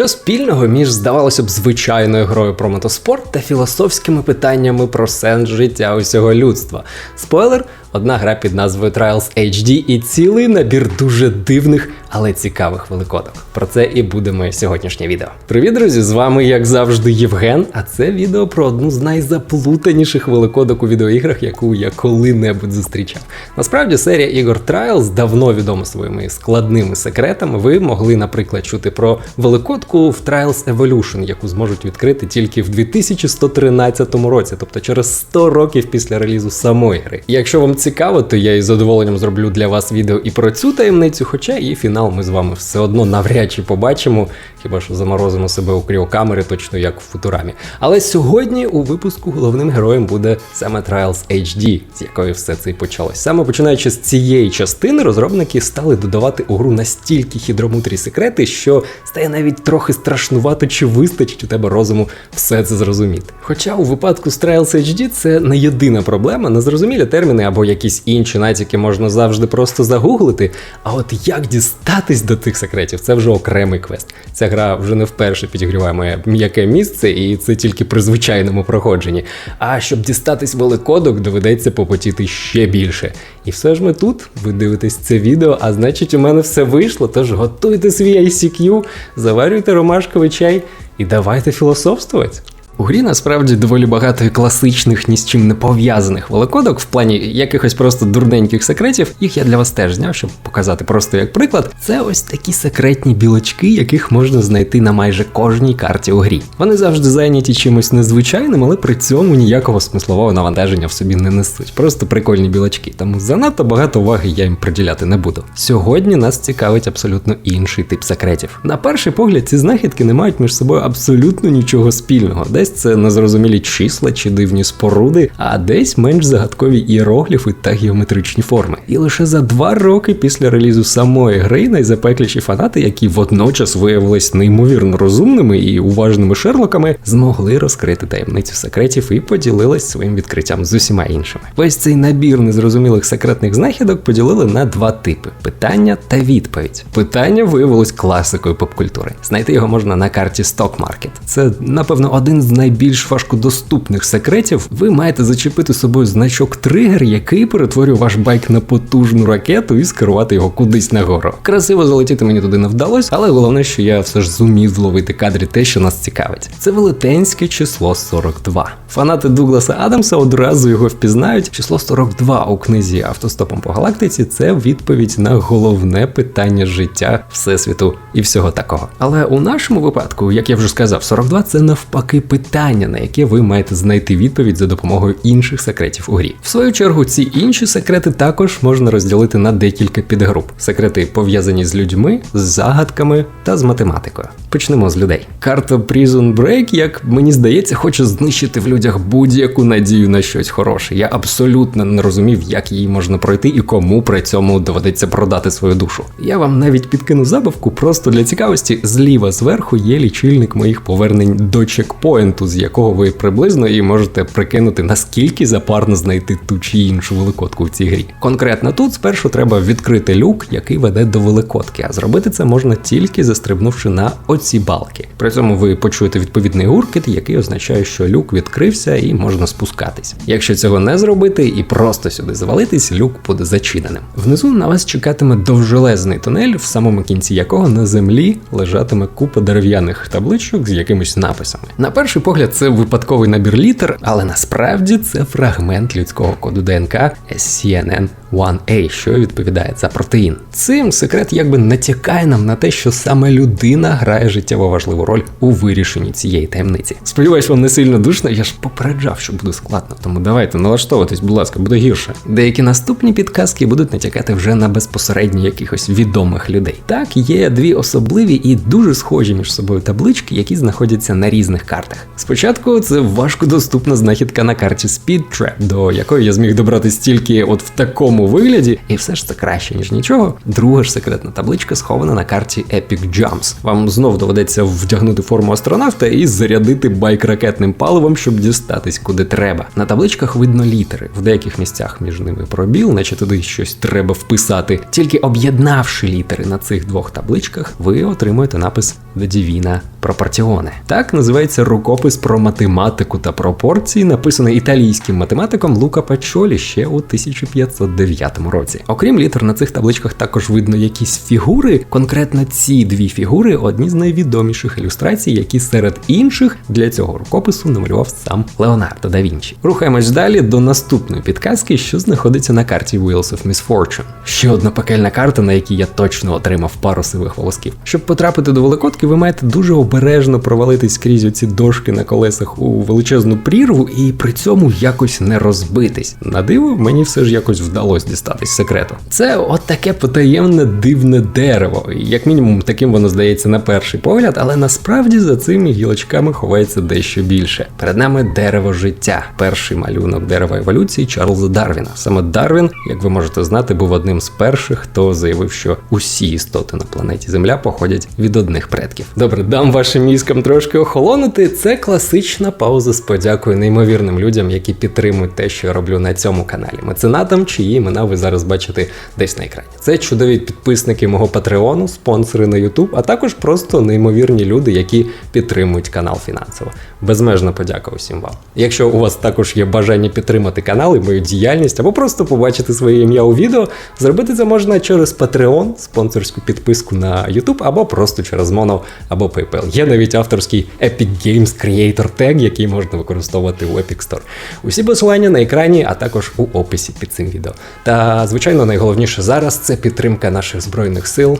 Що спільного між, здавалося б, звичайною грою про мотоспорт та філософськими питаннями про сенс життя усього людства? Спойлер, одна гра під назвою Trials HD і цілий набір дуже дивних, але цікавих великодок. Про це і буде моє сьогоднішнє відео. Привіт, друзі! З вами, як завжди, Євген. А це відео про одну з найзаплутаніших великодок у відеоіграх, яку я коли-небудь зустрічав. Насправді, серія ігор Trials давно відома своїми складними секретами. Ви могли, наприклад, чути про великодку в Trials Evolution, яку зможуть відкрити тільки в 2113 році, тобто через 100 років після релізу самої гри. Якщо вам цікаво, то я із задоволенням зроблю для вас відео і про цю таємницю, хоча і фінал ми з вами все одно навряд чи побачимо, хіба що заморозимо себе у кріокамери, точно як в футурамі. Але сьогодні у випуску головним героєм буде саме Trials HD, з якої все це і почалось. Саме починаючи з цієї частини, розробники стали додавати у гру настільки хідромутрі секрети, що стає навіть трохи страшнувато, чи вистачить у тебе розуму все це зрозуміти. Хоча у випадку з Trials HD це не єдина проблема, незрозумілі терміни або якісь інші натяки можна завжди просто загуглити. А от як дістатись до тих секретів, це вже окремий квест. Ця гра вже не вперше підігріває моє м'яке місце, і це тільки при звичайному проходженні. А щоб дістатись великодок, доведеться попотіти ще більше. І все ж ми тут, ви дивитесь це відео, а значить, у мене все вийшло. Тож готуйте свій ICQ, заварюйте ромашковий чай і давайте філософствувати. У грі насправді доволі багато класичних ні з чим не пов'язаних великодок в плані якихось просто дурненьких секретів. Їх я для вас теж зняв, щоб показати просто як приклад. Це ось такі секретні білочки, яких можна знайти на майже кожній карті у грі. Вони завжди зайняті чимось незвичайним, але при цьому ніякого смислового навантаження в собі не несуть. Просто прикольні білочки. Тому занадто багато уваги я їм приділяти не буду. Сьогодні нас цікавить абсолютно інший тип секретів. На перший погляд, ці знахідки не мають між собою абсолютно нічого спільного. Десь це незрозумілі числа чи дивні споруди, а десь менш загадкові іерогліфи та геометричні форми. І лише за два роки після релізу самої гри найзапекліші фанати, які водночас виявились неймовірно розумними і уважними шерлоками, змогли розкрити таємницю секретів і поділились своїм відкриттям з усіма іншими. Весь цей набір незрозумілих секретних знахідок поділили на два типи: питання та відповідь. Питання виявилось класикою попкультури. Знайти його можна на карті Stock Market. Це, напевно, один з найбільш важкодоступних секретів. Ви маєте зачепити собою значок тригер, який перетворює ваш байк на потужну ракету і скерувати його кудись нагору. Красиво залетіти мені туди не вдалося, але головне, що я все ж зумів зловити кадрі те, що нас цікавить. Це велетенське число 42. Фанати Дугласа Адамса одразу його впізнають. Число 42 у книзі Автостопом по галактиці це відповідь на головне питання життя, всесвіту і всього такого. Але у нашому випадку, як я вже сказав, 42 це навпаки питання, на яке ви маєте знайти відповідь за допомогою інших секретів у грі. В свою чергу, ці інші секрети також можна розділити на декілька підгруп. Секрети пов'язані з людьми, з загадками та з математикою. Почнемо з людей. Карта Prison Break, як мені здається, хоче знищити в людях будь-яку надію на щось хороше. Я абсолютно не розумів, як її можна пройти і кому при цьому доведеться продати свою душу. Я вам навіть підкину забавку, просто для цікавості. Зліва зверху є лічильник моїх повернень до чекпоінту, з якого ви приблизно і можете прикинути, наскільки запарно знайти ту чи іншу великодку в цій грі. Конкретно тут спершу треба відкрити люк, який веде до великодки, а зробити це можна тільки застрибнувши на оці балки. При цьому ви почуєте відповідний гуркіт, який означає, що люк відкрився і можна спускатись. Якщо цього не зробити і просто сюди завалитись, люк буде зачиненим. Внизу на вас чекатиме довжелезний тунель, в самому кінці якого на землі лежатиме купа дерев'яних табличок з якимись написами. На перший погляд, це випадковий набір літер, але насправді це фрагмент людського коду ДНК SCNN 1A, що відповідає за протеїн. Цим секрет якби натякає нам на те, що саме людина грає життєво важливу роль у вирішенні цієї таємниці. Сподіваюсь, вам не сильно душно, я ж попереджав, що буде складно, тому давайте налаштовуватись, будь ласка, буде гірше. Деякі наступні підказки будуть натякати вже на безпосередньо якихось відомих людей. Так, є дві особливі і дуже схожі між собою таблички, які знаходяться на різних картах. Спочатку це важкодоступна знахідка на карті Speed до якої я зміг добратися тільки от в такому вигляді, і все ж це краще, ніж нічого. Друга ж секретна табличка схована на карті Epic Jumps. Вам знов доведеться вдягнути форму астронавта і зарядити байк ракетним паливом, щоб дістатись куди треба. На табличках видно літери, в деяких місцях між ними пробіл, наче туди щось треба вписати. Тільки об'єднавши літери на цих двох табличках, ви отримуєте напис The Divina Proportione. Так називається рукопис про математику та пропорції, написаний італійським математиком Лука Пачолі ще у 1509 році. Окрім літер на цих табличках також видно якісь фігури. Конкретно ці дві фігури одні з найвідоміших ілюстрацій, які серед інших для цього рукопису намалював сам Леонардо да Вінчі. Рухаємось далі до наступної підказки, що знаходиться на карті Wheels of Misfortune. Ще одна пекельна карта, на якій я точно отримав пару сивих волосків. Щоб потрапити до великодки, ви маєте дуже обережно провалитись крізь оці дошки на колесах у величезну прірву і при цьому якось не розбитись. На диво, мені все ж якось вдалося дістатись секрету. Це от таке потаємне дивне дерево. Як мінімум, таким воно здається на перший погляд, але насправді за цими гілочками ховається дещо більше. Перед нами дерево життя, перший малюнок дерева еволюції Чарльза Дарвіна. Саме Дарвін, як ви можете знати, був одним з перших, хто заявив, що усі істоти на планеті Земля походять від одних предків. Добре, дам вашим мізкам трошки охолонути. Це класична пауза з подякою неймовірним людям, які підтримують те, що я роблю на цьому каналі. Меценатам, чиї імена ви зараз бачите десь на екрані. Це чудові підписники мого патреону, спонсори на YouTube, а також просто неймовірні люди, які підтримують канал фінансово. Безмежна подяка усім вам. Якщо у вас також є бажання підтримати канал і мою діяльність, або просто побачити своє ім'я у відео, зробити це можна через Patreon, спонсорську підписку на YouTube, або просто через Mono або PayPal. Є навіть авторський Epic Games Creator Tag, який можна використовувати у Epic Store. Усі посилання на екрані, а також у описі під цим відео. Та звичайно, найголовніше зараз це підтримка наших збройних сил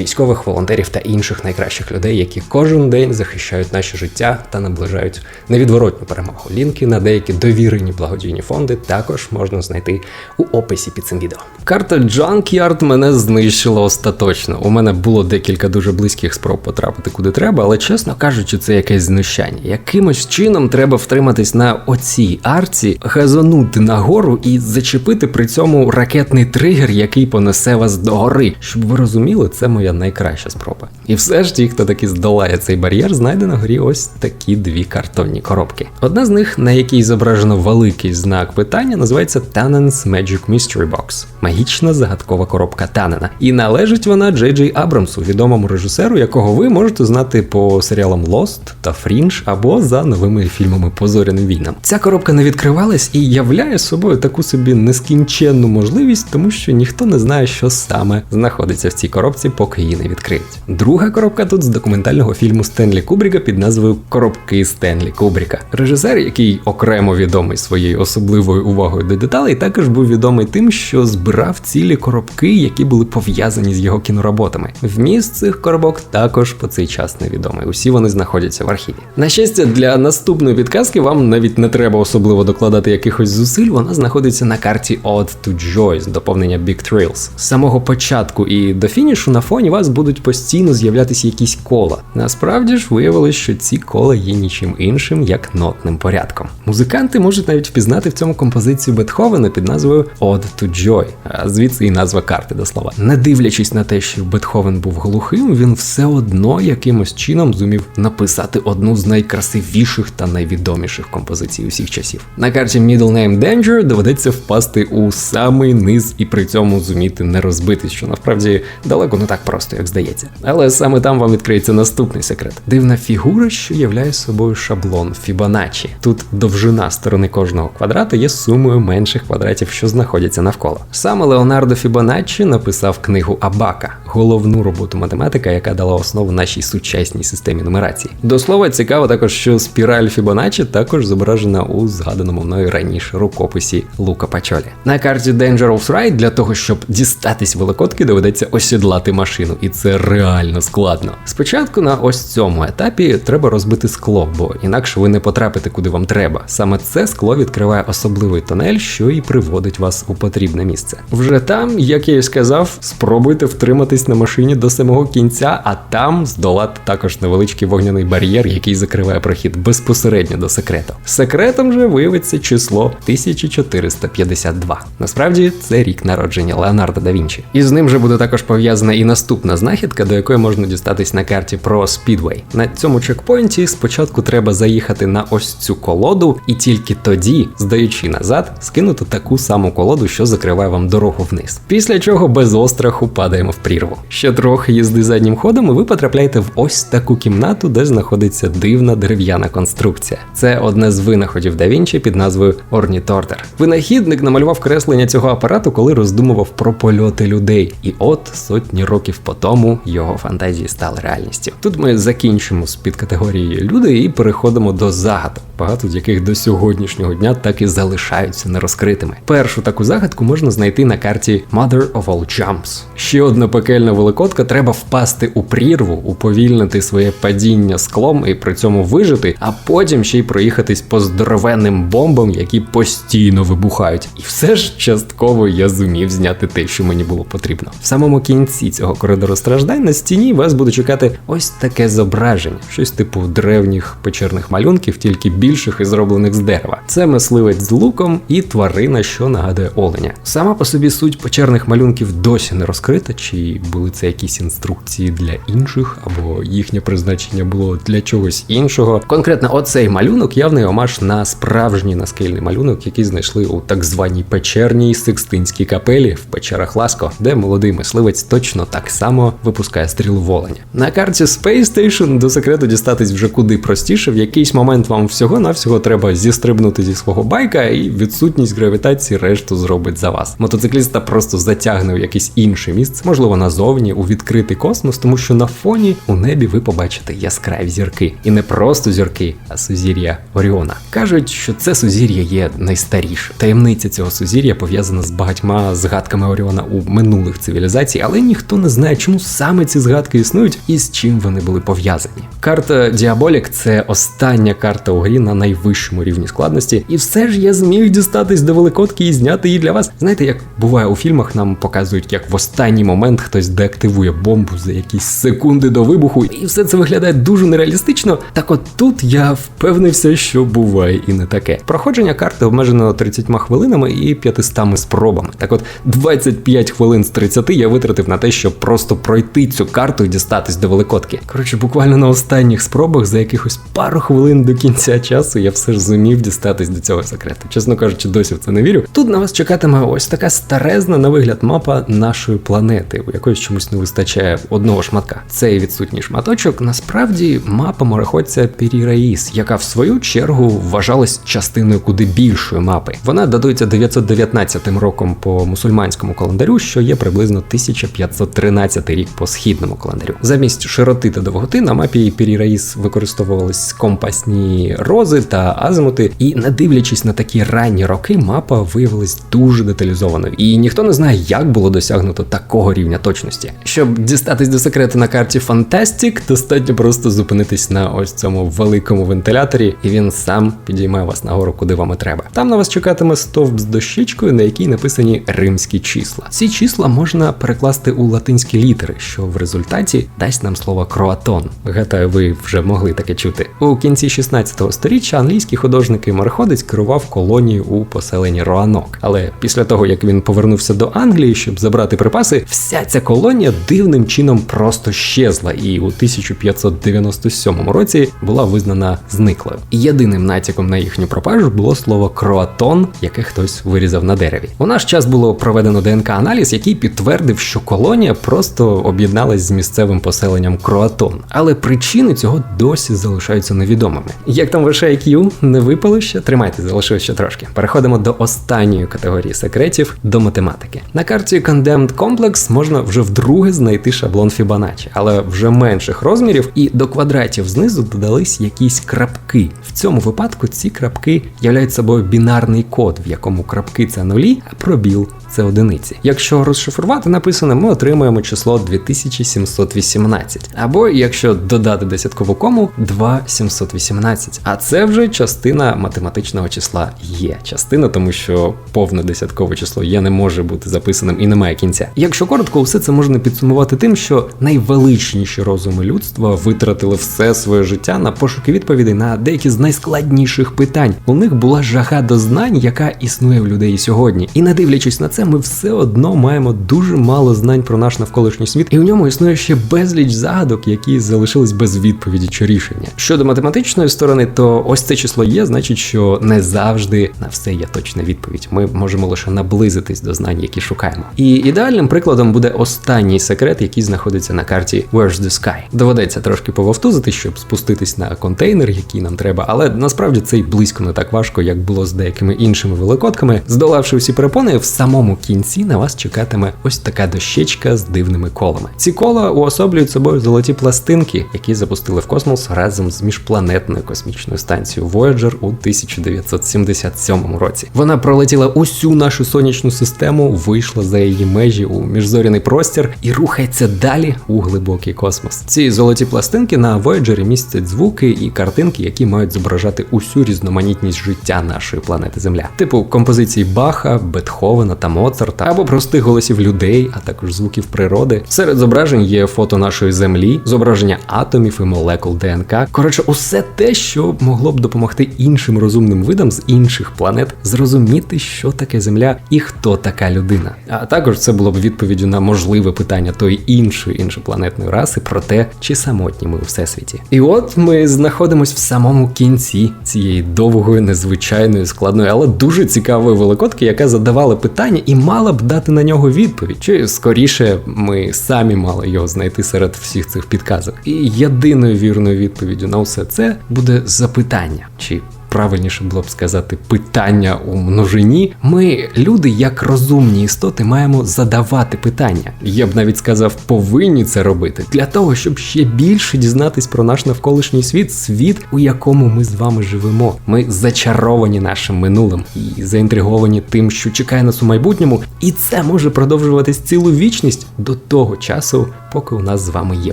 військових волонтерів та інших найкращих людей, які кожен день захищають наше життя та наближають невідворотню перемогу. Лінки на деякі довірені благодійні фонди також можна знайти у описі під цим відео. Карта Junkyard мене знищила остаточно. У мене було декілька дуже близьких спроб потрапити куди треба, але чесно кажучи, це якесь знущання. Якимось чином треба втриматись на оцій арці, газонути нагору і зачепити при цьому ракетний тригер, який понесе вас до гори. Щоб ви розуміли, це моя найкраща спроба. І все ж ті, хто таки здолає цей бар'єр, знайде на горі ось такі дві картонні коробки. Одна з них, на якій зображено великий знак питання, називається Tannen's Magic Mystery Box магічна загадкова коробка Танена. І належить вона Джей Джей Абрамсу, відомому режисеру, якого ви можете знати по серіалам Lost та Fringe або за новими фільмами по зоряним війнам. Ця коробка не відкривалась і являє собою таку собі нескінченну можливість, тому що ніхто не знає, що саме знаходиться в цій коробці, поки її не відкриють. Друга коробка тут з документального фільму Стенлі Кубріка під назвою Коробки Стенлі Кубріка. Режисер, який окремо відомий своєю особливою увагою до деталей, також був відомий тим, що збирав цілі коробки, які були пов'язані з його кінороботами. Вміст цих коробок також по цей час невідомий. Усі вони знаходяться в архіві. На щастя, для наступної підказки вам навіть не треба особливо докладати якихось зусиль. Вона знаходиться на карті Odd to Joy з доповнення Big Trails. З самого початку і до фінішу на фоні вас будуть постійно з'являтися якісь кола. Насправді ж виявилось, що ці кола є нічим іншим, як нотним порядком. Музиканти можуть навіть впізнати в цьому композицію Бетховена під назвою Odd to Joy, а звідси і назва карти до слова. Не дивлячись на те, що Бетховен був глухим, він все одно якимось чином зумів написати одну з найкрасивіших та найвідоміших композицій усіх часів. На карті Middle Name Danger доведеться впасти у самий низ і при цьому зуміти не розбитись, що насправді далеко не так просто, як здається. Але саме там вам відкриється наступний секрет: дивна фігура, що являє собою шаблон Фібоначчі. Тут довжина сторони кожного квадрата є сумою менших квадратів, що знаходяться навколо. Саме Леонардо Фібоначчі написав книгу Абака, головну роботу математика, яка дала основу нашій сучасній системі нумерації. До слова, цікаво також, що спіраль Фібоначчі також зображена у згаданому мною раніше рукописі Лука Пачолі. На карті Dangerous Ride для того, щоб дістатись великодки, доведеться осідлати машину машину, і це реально складно. Спочатку на ось цьому етапі треба розбити скло, бо інакше ви не потрапите куди вам треба. Саме це скло відкриває особливий тунель, що і приводить вас у потрібне місце. Вже там, як я і сказав, спробуйте втриматись на машині до самого кінця, а там здолати також невеличкий вогняний бар'єр, який закриває прохід безпосередньо до секрету. Секретом же виявиться число 1452. Насправді це рік народження Леонардо да Вінчі. І з ним же буде також пов'язана і наступна знахідка, до якої можна дістатись на карті про Speedway. На цьому чекпоінті спочатку треба заїхати на ось цю колоду, і тільки тоді, здаючи назад, скинути таку саму колоду, що закриває вам дорогу вниз. Після чого без остраху падаємо в прірву. Ще трохи їзди заднім ходом, і ви потрапляєте в ось таку кімнату, де знаходиться дивна дерев'яна конструкція. Це одне з винаходів да Вінчі під назвою Орнітортер. Винахідник намалював креслення цього апарату, коли роздумував про польоти людей. І от сотні років по тому його фантазії стали реальністю. Тут ми закінчимо з підкатегорії люди і переходимо до загадок, багато з яких до сьогоднішнього дня так і залишаються нерозкритими. Першу таку загадку можна знайти на карті Mother of All Jumps. Ще одна пекельна великодка треба впасти у прірву, уповільнити своє падіння склом і при цьому вижити, а потім ще й проїхатись по здоровенним бомбам, які постійно вибухають. І все ж частково я зумів зняти те, що мені було потрібно. В самому кінці цього коридору страждань на стіні вас буде чекати ось таке зображення, щось типу древніх печерних малюнків, тільки більших і зроблених з дерева. Це мисливець з луком і тварина, що нагадує оленя. Сама по собі суть печерних малюнків досі не розкрита, чи були це якісь інструкції для інших, або їхнє призначення було для чогось іншого. Конкретно оцей малюнок явний омаж на справжній наскільний малюнок, який знайшли у так званій печерній Сикстинській капелі в печерах Ласко, де молодий мисливець точно так само випускає стрілу в. На карті Space Station до секрету дістатись вже куди простіше. В якийсь момент вам всього-навсього треба зістрибнути зі свого байка, і відсутність гравітації решту зробить за вас. Мотоцикліста просто затягне в якесь інше місце, можливо, назовні у відкритий космос, тому що на фоні у небі ви побачите яскраві зірки. І не просто зірки, а сузір'я Оріона. Кажуть, що це сузір'я є найстаріше. Таємниця цього сузір'я пов'язана з багатьма згадками Оріона у минулих цивілізацій, але ніхто не знає, чому саме ці згадки існують і з чим вони були пов'язані. Карта Діаболік це остання карта у грі на найвищому рівні складності, і все ж я зміг дістатись до великодки і зняти її для вас. Знаєте, як буває у фільмах, нам показують, як в останній момент хтось деактивує бомбу за якісь секунди до вибуху, і все це виглядає дуже нереалістично. Так от тут я впевнився, що буває і не таке. Проходження карти обмежено 30 хвилинами і 500 спробами. Так от 25 хвилин з 30 я витратив на те, щоб просто пройти цю карту і дістатись до великодки. Коротше, буквально на останніх спробах за якихось пару хвилин до кінця часу я все ж зумів дістатись до цього секрету. Чесно кажучи, досі в це не вірю. Тут на вас чекатиме ось така старезна на вигляд мапа нашої планети, у якої чомусь не вистачає одного шматка. Цей відсутній шматочок насправді мапа мореходця Піріраїс, яка в свою чергу вважалась частиною куди більшої мапи. Вона датується 919 роком по мусульманському календарю, що є приблизно 1513 рік по східному календарю. Замість широти та довготи на мапі Піріраїс використовувались компасні рози та азимути, і не дивлячись на такі ранні роки, мапа виявилась дуже деталізованою. І ніхто не знає, як було досягнуто такого рівня точності. Щоб дістатись до секрету на карті Fantastic, достатньо просто зупинитись на ось цьому великому вентиляторі, і він сам підійме вас нагору, куди вам і треба. Там на вас чекатиме стовп з дощечкою, на якій написані римські числа. Ці числа можна перекласти у латинські літери, що в результаті дасть нам слово кроатон. Гадаю, ви вже могли таке чути. У кінці 16 століття англійський художник і мореходець керував колонією у поселенні Роанок. Але після того, як він повернувся до Англії, щоб забрати припаси, вся ця колонія дивним чином просто щезла, і у 1597 році була визнана зниклою. Єдиним натяком на їхню пропажу було слово кроатон, яке хтось вирізав на дереві. У наш час було проведено ДНК-аналіз, який підтвердив, що колонія просто об'єдналась з місцевим поселенням Кроатон. Але причини цього досі залишаються невідомими. Як там ваше IQ? Не випало ще? Тримайте, залишилось ще трошки. Переходимо до останньої категорії секретів до математики. На карті Condemned Complex можна вже вдруге знайти шаблон Фібоначчі, але вже менших розмірів, і до квадратів знизу додались якісь крапки. В цьому випадку ці крапки являють собою бінарний код, в якому крапки це нулі, а пробіл це одиниці. Якщо розшифрувати написане, ми отримаємо число 2718. Або якщо додати десяткову кому 2718. А це вже частина математичного числа є. Частина, тому що повне десяткове число є, не може бути записаним і немає кінця. Якщо коротко, все це можна підсумувати тим, що найвеличніші розуми людства витратили все своє життя на пошуки відповідей на деякі з найскладніших питань. У них була жага до знань, яка існує в людей сьогодні. І не дивлячись на це, ми все одно маємо дуже мало знань про наш навколишній світ, і в ньому існує ще безліч загадок, які залишились без відповіді чи рішення. Щодо математичної сторони, то ось це число є, значить, що не завжди на все є точна відповідь. Ми можемо лише наблизитись до знань, які шукаємо. І ідеальним прикладом буде останній секрет, який знаходиться на карті Where's the Sky. Доведеться трошки пововтузити, щоб спуститись на контейнер, який нам треба, але насправді це й близько не так важко, як було з деякими іншими великодками. Здолавши всі перепони, в самому кінці на вас чекатиме ось така дощечка з дивними колами. Ці кола уособлюють собою золоті пластинки, які запустили в космос разом з міжпланетною космічною станцією Voyager у 1977 році. Вона пролетіла усю нашу сонячну систему, вийшла за її межі у міжзоряний простір і рухається далі у глибокий космос. Ці золоті пластинки на Voyager містять звуки і картинки, які мають зображати усю різноманітність життя нашої планети Земля, типу композиції Баха, Бетховена та Моцарта, або простих голосів людей, а також звуків природи. Серед зображень є фото нашої землі, зображення атомів і молекул ДНК. Коротше, усе те, що могло б допомогти іншим розумним видам з інших планет зрозуміти, що таке Земля і хто така людина. А також це було б відповіддю на можливе питання тої іншої іншопланетної раси про те, чи самотні ми у всесвіті. І от ми знаходимось в самому кінці цієї довгої, незвичайної, складної, але дуже цікавої великодки, яка задавала питання і мала б дати на нього відповідь. Чи скоріше ми самі мали його знайти серед всіх цих підказок. І єдиною вірною відповіддю на все це буде запитання. чи Правильніше було б сказати питання у множині. Ми, люди, як розумні істоти, маємо задавати питання. Я б навіть сказав, повинні це робити для того, щоб ще більше дізнатись про наш навколишній світ, світ, у якому ми з вами живемо. Ми зачаровані нашим минулим і заінтриговані тим, що чекає нас у майбутньому, і це може продовжуватись цілу вічність до того часу, поки у нас з вами є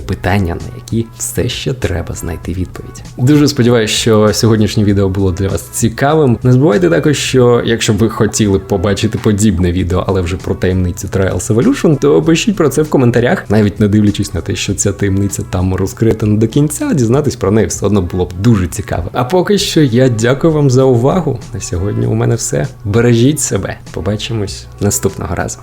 питання, на які все ще треба знайти відповідь. Дуже сподіваюся, що сьогоднішнє відео було для вас цікавим. Не забувайте також, що якщо ви хотіли побачити подібне відео, але вже про таємницю Trials Evolution, то пишіть про це в коментарях, навіть не дивлячись на те, що ця таємниця там розкрита не до кінця, дізнатись про неї все одно було б дуже цікаво. А поки що я дякую вам за увагу. На сьогодні у мене все. Бережіть себе. Побачимось наступного разу.